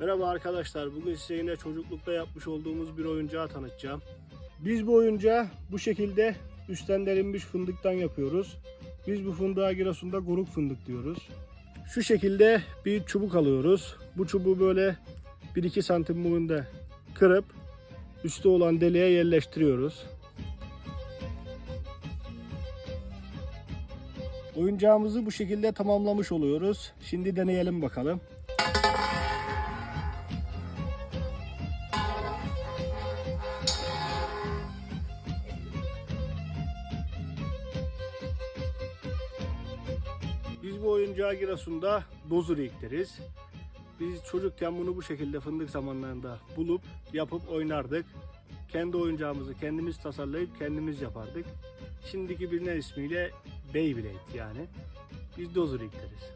Merhaba arkadaşlar. Bugün size yine çocuklukta yapmış olduğumuz bir oyuncağı tanıtacağım. Biz bu oyuncağı bu şekilde üstten delinmiş fındıktan yapıyoruz. Biz bu fındığa Giresun'da guruk fındık diyoruz. Şu şekilde bir çubuk alıyoruz. Bu çubuğu böyle 1-2 santim boyunda kırıp üstte olan deliğe yerleştiriyoruz. Oyuncağımızı bu şekilde tamamlamış oluyoruz. Şimdi deneyelim bakalım. Bu oyuncağı Giresun'da dozurik deriz. Biz çocukken bunu bu şekilde fındık zamanlarında bulup yapıp oynardık. Kendi oyuncağımızı kendimiz tasarlayıp kendimiz yapardık. Şimdiki bilinen ismiyle Beyblade yani. Biz dozurik deriz.